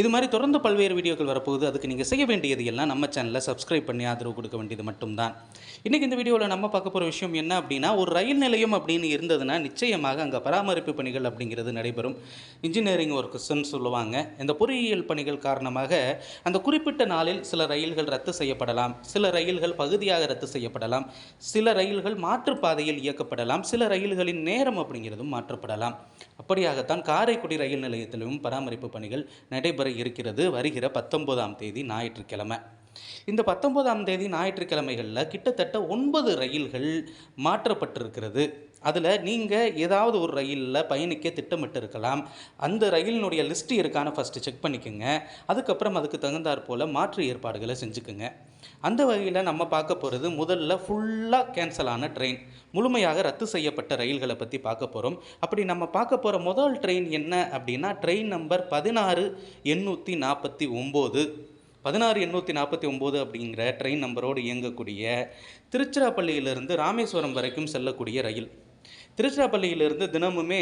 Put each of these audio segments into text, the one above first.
இது மாதிரி தொடர்ந்து பல்வேறு வீடியோக்கள் வரப்போகுது. அதுக்கு நீங்கள் செய்ய வேண்டியது எல்லாம் நம்ம சேனலில் சப்ஸ்கிரைப் பண்ணி ஆதரவு கொடுக்க வேண்டியது மட்டும்தான். இன்றைக்கி இந்த வீடியோவில் நம்ம பார்க்க போகிற விஷயம் என்ன அப்படின்னா ஒரு ரயில் நிலையம் அப்படின்னு இருந்ததுன்னா நிச்சயமாக அங்கே பராமரிப்பு பணிகள் அப்படிங்கிறது நடைபெறும். இன்ஜினியரிங் ஒர்க்ஸ்ன்னு சொல்லுவாங்க. இந்த பொறியியல் பணிகள் காரணமாக அந்த குறிப்பிட்ட நாளில் சில ரயில்கள் ரத்து செய்யப்படலாம். சில ரயில்கள் பகுதியாக ரத்து செய்யப்படலாம். சில ரயில்கள் மாற்றுப்பாதையில் இயக்கப்படலாம். சில ரயில்களின் நேரம் அப்படிங்கிறதும் மாற்றப்படலாம். அப்படியாகத்தான் காரைக்குடி ரயில் நிலையத்திலும் பராமரிப்பு பணிகள் நடைபெற இருக்கிறது. வருகிற பத்தொன்பதாம் தேதி ஞாயிற்றுக்கிழமை. இந்த பத்தொன்பதாம் தேதி ஞாயிற்றுக்கிழமைகளில் கிட்டத்தட்ட ஒன்பது ரயில்கள் மாற்றப்பட்டிருக்கிறது. அதில் நீங்கள் ஏதாவது ஒரு ரயிலில் பயணிக்க திட்டமிட்டு இருக்கலாம் அந்த ரயிலினுடைய லிஸ்ட் இருக்கான்னு ஃபஸ்ட்டு செக் பண்ணிக்கோங்க. அதுக்கப்புறம் அதுக்கு தகுந்தாற் போல் மாற்று ஏற்பாடுகளை செஞ்சுக்குங்க. அந்த வகையில் நம்ம பார்க்க போகிறது முதல்ல ஃபுல்லாக கேன்சல் ஆன ட்ரெயின் முழுமையாக ரத்து செய்யப்பட்ட ரயில்களை பற்றி பார்க்க போகிறோம் அப்படி நம்ம பார்க்க போகிற முதல் ட்ரெயின் என்ன அப்படின்னா ட்ரெயின் நம்பர் பதினாறு எண்ணூற்றி நாற்பத்தி ஒம்பது. பதினாறு எண்ணூற்றி நாற்பத்தி ஒம்பது அப்படிங்கிற ட்ரெயின் நம்பரோடு இயங்கக்கூடிய திருச்சிராப்பள்ளியிலிருந்து ராமேஸ்வரம் வரைக்கும் செல்லக்கூடிய ரயில். திருச்சிராப்பள்ளியிலிருந்து தினமுமே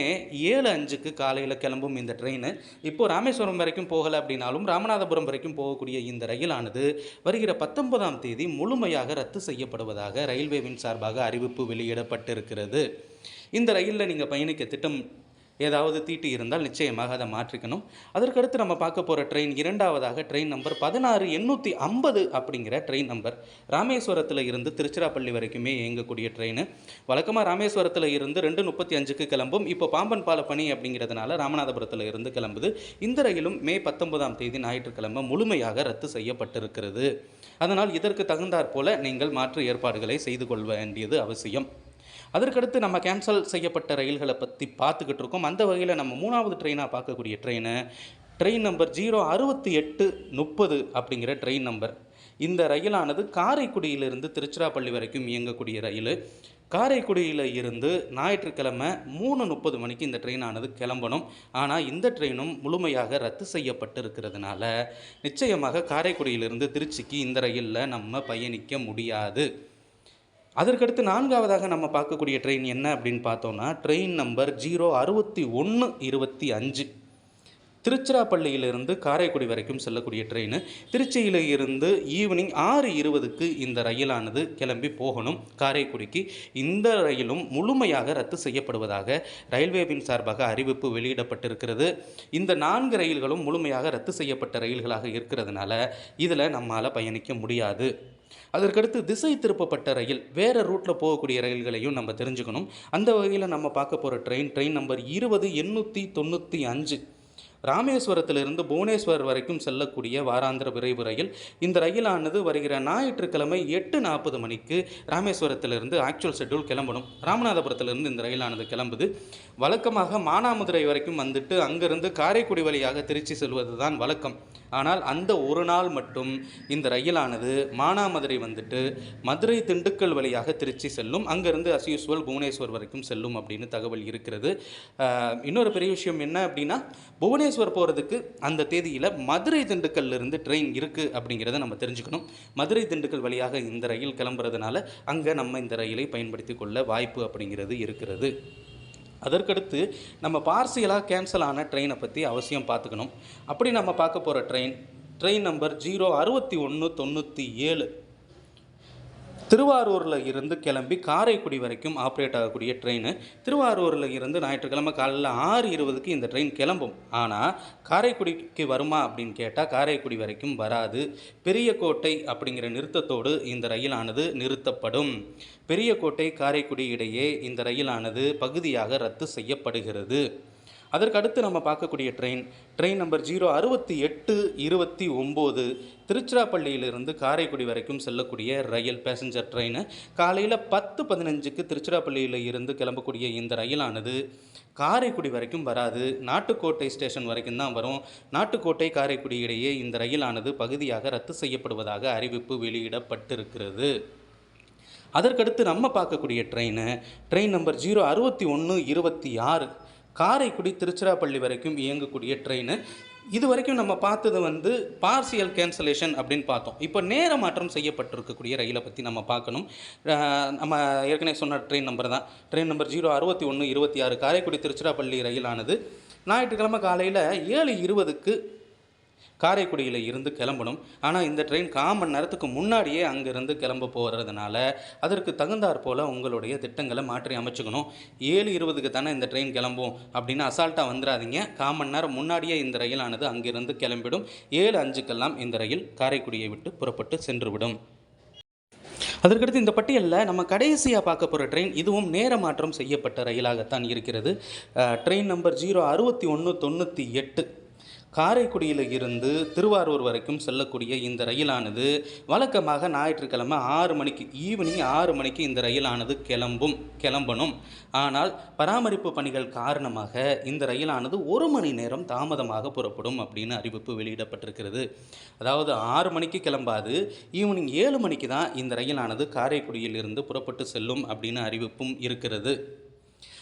ஏழு அஞ்சுக்கு காலையில் கிளம்பும் இந்த ட்ரெயின் இப்போது ராமேஸ்வரம் வரைக்கும் போகலை அப்படின்னாலும் ராமநாதபுரம் வரைக்கும் போகக்கூடிய இந்த ரயிலானது வருகிற பத்தொன்பதாம் தேதி முழுமையாக ரத்து செய்யப்படுவதாக ரயில்வேவின் சார்பாக அறிவிப்பு வெளியிடப்பட்டிருக்கிறது. இந்த ரயிலில் நீங்கள் பயணிக்க திட்டம் ஏதாவது தீட்டு இருந்தால் நிச்சயமாக அதை மாற்றிக்கணும். அதற்கடுத்து நம்ம பார்க்க போகிற ட்ரெயின் இரண்டாவதாக ட்ரெயின் நம்பர் பதினாறு எண்ணூற்றி ஐம்பது அப்படிங்கிற ட்ரெயின் நம்பர் ராமேஸ்வரத்தில் இருந்து திருச்சிராப்பள்ளி வரைக்குமே இயங்கக்கூடிய ட்ரெயின் வழக்கமாக ராமேஸ்வரத்தில் இருந்து ரெண்டு முப்பத்தி அஞ்சுக்கு கிளம்பும். இப்போ பாம்பன் பால பணி அப்படிங்கிறதுனால ராமநாதபுரத்தில் இருந்து கிளம்புது. இந்த ரயிலும் மே பத்தொன்பதாம் தேதி ஞாயிற்றுக்கிழமை முழுமையாக ரத்து செய்யப்பட்டிருக்கிறது. அதனால் இதற்கு தகுந்தாற் போல நீங்கள் மாற்று ஏற்பாடுகளை செய்து கொள்ள வேண்டியது அவசியம். அதற்கடுத்து நம்ம கேன்சல் செய்யப்பட்ட ரயில்களை பற்றி பார்த்துக்கிட்டு இருக்கோம். அந்த வகையில் நம்ம மூணாவது ட்ரெயினாக பார்க்கக்கூடிய ட்ரெயினு ட்ரெயின் நம்பர் ஜீரோ அறுபத்தி எட்டு முப்பது அப்படிங்கிற ட்ரெயின் நம்பர் இந்த ரயிலானது காரைக்குடியிலிருந்து திருச்சிராப்பள்ளி வரைக்கும் இயங்கக்கூடிய ரயில். காரைக்குடியில் இருந்து ஞாயிற்றுக்கிழமை மூணு முப்பது மணிக்கு இந்த ட்ரெயினானது கிளம்பணும். ஆனால் இந்த ட்ரெயினும் முழுமையாக ரத்து செய்யப்பட்டு இருக்கிறதுனால நிச்சயமாக காரைக்குடியிலிருந்து திருச்சிக்கு இந்த ரயிலில் நம்ம பயணிக்க முடியாது. அதற்கடுத்து நான்காவதாக நம்ம பார்க்கக்கூடிய ட்ரெயின் என்ன அப்படின்னு பார்த்தோம்னா ட்ரெயின் நம்பர் ஜீரோ அறுபத்தி ஒன்று இருபத்தி அஞ்சு. திருச்சிராப்பள்ளியிலிருந்து காரைக்குடி வரைக்கும் செல்லக்கூடிய ட்ரெயின் திருச்சியில் இருந்து ஈவினிங் ஆறு இருபதுக்கு இந்த ரயிலானது கிளம்பி போகணும். காரைக்குடிக்கு இந்த ரயிலும் முழுமையாக ரத்து செய்யப்படுவதாக ரயில்வேவின் சார்பாக அறிவிப்பு வெளியிடப்பட்டிருக்கிறது. இந்த நான்கு ரயில்களும் முழுமையாக ரத்து செய்யப்பட்ட ரயில்களாக இருக்கிறதுனால இதில் நம்மால் பயணிக்க முடியாது. அதற்கடுத்து திசை திருப்பப்பட்ட ரயில் வேறு ரூட்டில் போகக்கூடிய ரயில்களையும் நம்ம தெரிஞ்சுக்கணும். அந்த வகையில் நம்ம பார்க்க போகிற ட்ரெயின் ட்ரெயின் நம்பர் இருபது எண்ணூற்றி தொண்ணூற்றி அஞ்சு. ராமேஸ்வரத்திலிருந்து புவனேஸ்வர் வரைக்கும் செல்லக்கூடிய வாராந்திர விரைவு ரயில் இந்த ரயிலானது வருகிற ஞாயிற்றுக்கிழமை எட்டு நாற்பது மணிக்கு ராமேஸ்வரத்திலிருந்து ஆக்சுவல் ஷெட்யூல் கிளம்பணும். ராமநாதபுரத்திலிருந்து இந்த ரயிலானது கிளம்புது. வழக்கமாக மானாமதுரை வரைக்கும் வந்துட்டு அங்கிருந்து காரைக்குடி வழியாக திருச்சி செல்வது தான் வழக்கம். ஆனால் அந்த ஒரு நாள் மட்டும் இந்த ரயிலானது மானாமதுரை வந்துட்டு மதுரை திண்டுக்கல் வழியாக திருச்சி செல்லும். அங்கேருந்து அஸ் யூஸ்வல் புவனேஸ்வர் வரைக்கும் செல்லும் அப்படின்னு தகவல் இருக்கிறது. இன்னொரு பெரிய விஷயம் என்ன அப்படின்னா புவனேஸ்வர் போகிறதுக்கு அந்த தேதியில் மதுரை திண்டுக்கல்லிருந்து ட்ரெயின் இருக்குது அப்படிங்கிறத நம்ம தெரிஞ்சுக்கணும். மதுரை திண்டுக்கல் வழியாக இந்த ரயில் கிளம்புறதுனால அங்கே நம்ம இந்த ரயிலை பயன்படுத்தி கொள்ள வாய்ப்பு அப்படிங்கிறது இருக்கிறது. அதற்கடுத்து நம்ம பார்சியலாக கேன்சல் ஆன ட்ரெயினை பற்றி அவசியம் பார்த்துக்கணும். அப்படி நம்ம பார்க்க போகிற ட்ரெயின் ட்ரெயின் நம்பர் ஜீரோ அறுபத்தி ஒன்று தொண்ணூற்றி ஏழு. திருவாரூரில் இருந்து கிளம்பி காரைக்குடி வரைக்கும் ஆப்ரேட் ஆகக்கூடிய ட்ரெயின் திருவாரூரில் இருந்து ஞாயிற்றுக்கிழமை காலையில் ஆறு இருபதுக்கு இந்த ட்ரெயின் கிளம்பும். ஆனால் காரைக்குடிக்கு வருமா அப்படின்னு கேட்டால் காரைக்குடி வரைக்கும் வராது. பெரியகோட்டை அப்படிங்கிற நிறுத்தத்தோடு இந்த ரயிலானது நிறுத்தப்படும். பெரியகோட்டை காரைக்குடி இடையே இந்த ரயிலானது பகுதியாக ரத்து செய்யப்படுகிறது. அதற்கடுத்து நம்ம பார்க்கக்கூடிய ட்ரெயின் ட்ரெயின் நம்பர் ஜீரோ அறுபத்தி எட்டு இருபத்தி ஒம்பது திருச்சிராப்பள்ளியிலிருந்து காரைக்குடி வரைக்கும் செல்லக்கூடிய ரயில் பேசஞ்சர் ட்ரெயின் காலையில் பத்து பதினஞ்சுக்கு திருச்சிராப்பள்ளியில் இருந்து கிளம்பக்கூடிய இந்த ரயிலானது காரைக்குடி வரைக்கும் வராது. நாட்டுக்கோட்டை ஸ்டேஷன் வரைக்கும் தான் வரும். நாட்டுக்கோட்டை காரைக்குடி இடையே இந்த ரயிலானது பகுதியாக ரத்து செய்யப்படுவதாக அறிவிப்பு வெளியிடப்பட்டிருக்கிறது. அதற்கடுத்து நம்ம பார்க்கக்கூடிய ட்ரெயின் ட்ரெயின் நம்பர் ஜீரோ அறுபத்தி ஒன்று இருபத்தி ஆறு. காரைக்குடி திருச்சிராப்பள்ளி வரைக்கும் இயங்கக்கூடிய ட்ரெயின் இது வரைக்கும் நம்ம பார்த்தது வந்து பார்சியல் கேன்சலேஷன் அப்படின்னு பார்த்தோம். இப்போ நேர மாற்றம் செய்யப்பட்டிருக்கக்கூடிய ரயிலை பற்றி நம்ம பார்க்கணும். நம்ம ஏற்கனவே சொன்ன ட்ரெயின் நம்பர் தான். ட்ரெயின் நம்பர் ஜீரோ அறுபத்தி ஒன்று இருபத்தி ஆறு. காரைக்குடி திருச்சிராப்பள்ளி ரயிலானது. ஞாயிற்றுக்கிழமை காலையில் ஏழு இருபதுக்கு காரைக்குடியில் இருந்து கிளம்பணும். ஆனால் இந்த ட்ரெயின் கால் மணி நேரத்துக்கு முன்னாடியே அங்கேருந்து கிளம்ப போகிறதுனால அதற்கு தகுந்தாற் போல் உங்களுடைய திட்டங்களை மாற்றி அமைச்சுக்கணும். ஏழு இருபதுக்கு தானே இந்த ட்ரெயின் கிளம்பும் அப்படின்னு அசால்ட்டாக வந்துடாதீங்க கால் மணி நேரம் முன்னாடியே இந்த ரயிலானது அங்கிருந்து கிளம்பிடும். ஏழு அஞ்சுக்கெல்லாம் இந்த ரயில் காரைக்குடியை விட்டு புறப்பட்டு சென்றுவிடும். அதற்கடுத்து இந்த பட்டியலில் நம்ம கடைசியாக பார்க்க போகிற ட்ரெயின் இதுவும் நேர மாற்றம் செய்யப்பட்ட ரயிலாகத்தான் இருக்கிறது. ட்ரெயின் நம்பர் ஜீரோ அறுபத்தி ஒன்று தொண்ணூற்றி எட்டு. காரைக்குடியில் இருந்து திருவாரூர் வரைக்கும் செல்லக்கூடிய இந்த ரயிலானது வழக்கமாக ஞாயிற்றுக்கிழமை ஆறு மணிக்கு ஈவினிங் ஆறு மணிக்கு இந்த ரயிலானது கிளம்பும் கிளம்பணும். ஆனால் பராமரிப்பு பணிகள் காரணமாக இந்த ரயிலானது ஒரு மணி நேரம் தாமதமாக புறப்படும் அப்படின்னு அறிவிப்பு வெளியிடப்பட்டிருக்கிறது. அதாவது ஆறு மணிக்கு கிளம்பாது ஈவினிங் ஏழு மணிக்கு தான் இந்த ரயிலானது காரைக்குடியிலிருந்து புறப்பட்டு செல்லும் அப்படின்னு அறிவிப்பும் இருக்கிறது.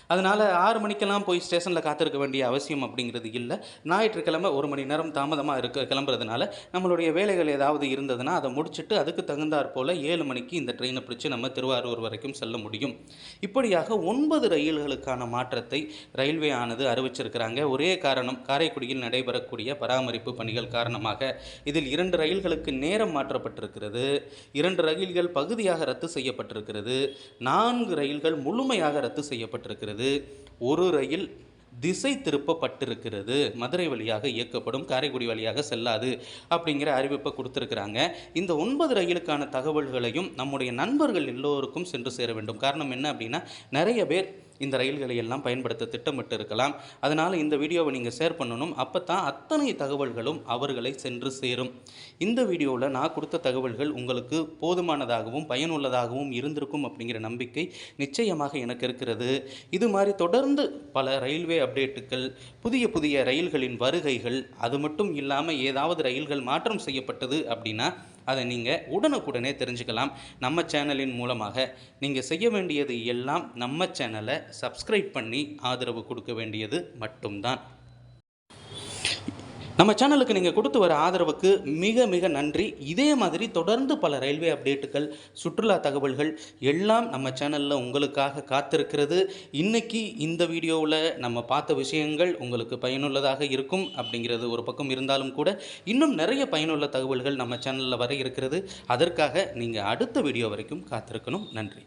அதனால் ஆறு மணிக்கெல்லாம் போய் ஸ்டேஷனில் காத்திருக்க வேண்டிய அவசியம் அப்படிங்கிறது இல்லை. ஞாயிற்றுக்கிழமை ஒரு மணி நேரம் தாமதமாக இருக்க கிளம்புறதுனால நம்மளுடைய வேலைகள் ஏதாவது இருந்ததுன்னா அதை முடிச்சுட்டு அதுக்கு தகுந்தாற் போல் ஏழு மணிக்கு இந்த ட்ரெயினை பிடிச்சு நம்ம திருவாரூர் வரைக்கும் செல்ல முடியும். இப்படியாக ஒன்பது ரயில்களுக்கான மாற்றத்தை ரயில்வே ஆனது அறிவிச்சிருக்கிறாங்க. ஒரே காரணம் காரைக்குடியில் நடைபெறக்கூடிய பராமரிப்பு பணிகள் காரணமாக இதில் இரண்டு ரயில்களுக்கு நேரம் மாற்றப்பட்டிருக்கிறது. இரண்டு ரயில்கள் பகுதியாக ரத்து செய்யப்பட்டிருக்கிறது. நான்கு ரயில்கள் முழுமையாக ரத்து செய்யப்பட்டிருக்கிறது. ஒரு ரயில் திசை திருப்பப்பட்டிருக்கிறது. மதுரை வழியாக இயக்கப்படும் காரைக்குடி வழியாக செல்லாது அப்படிங்கிற அறிவிப்பை கொடுத்துருக்குறாங்க. இந்த ஒன்பது ரயிலுக்கான தகவல்களையும் நம்முடைய நண்பர்கள் எல்லோருக்கும் சென்று சேர வேண்டும். காரணம் என்ன அப்படின்னா நிறைய பேர் இந்த ரயில்களை எல்லாம் பயன்படுத்த திட்டமிட்டு இருக்கலாம். அதனால் இந்த வீடியோவை நீங்கள் ஷேர் பண்ணணும். அப்போ தான் அத்தனை தகவல்களும் அவர்களை சென்று சேரும். இந்த வீடியோவில் நான் கொடுத்த தகவல்கள் உங்களுக்கு போதுமானதாகவும் பயனுள்ளதாகவும் இருந்திருக்கும் அப்படிங்கிற நம்பிக்கை நிச்சயமாக எனக்கு இருக்கிறது. இது மாதிரி தொடர்ந்து பல ரயில்வே அப்டேட்டுகள் புதிய புதிய ரயில்களின் வருகைகள் அது மட்டும் இல்லாமல் ஏதாவது ரயில்கள் மாற்றம் செய்யப்பட்டது அப்படின்னா அதை நீங்கள் உடனுக்குடனே தெரிஞ்சுக்கலாம். நம்ம சேனலின் மூலமாக நீங்கள் செய்ய வேண்டியது எல்லாம் நம்ம சேனலை சப்ஸ்கிரைப் பண்ணி ஆதரவு கொடுக்க வேண்டியது மட்டும்தான். நம்ம சேனலுக்கு நீங்கள் கொடுத்து வர ஆதரவுக்கு மிக மிக நன்றி. இதே மாதிரி தொடர்ந்து பல ரயில்வே அப்டேட்டுகள் சுற்றுலா தகவல்கள் எல்லாம் நம்ம சேனலில் உங்களுக்காக காத்திருக்கிறது. இன்னைக்கு இந்த வீடியோவில் நம்ம பார்த்த விஷயங்கள் உங்களுக்கு பயனுள்ளதாக இருக்கும் அப்படிங்கிறது ஒரு பக்கம் இருந்தாலும் கூட இன்னும் நிறைய பயனுள்ள தகவல்கள் நம்ம சேனலில் வர இருக்கிறது. அதற்காக நீங்கள் அடுத்த வீடியோ வரைக்கும் காத்திருக்கணும். நன்றி.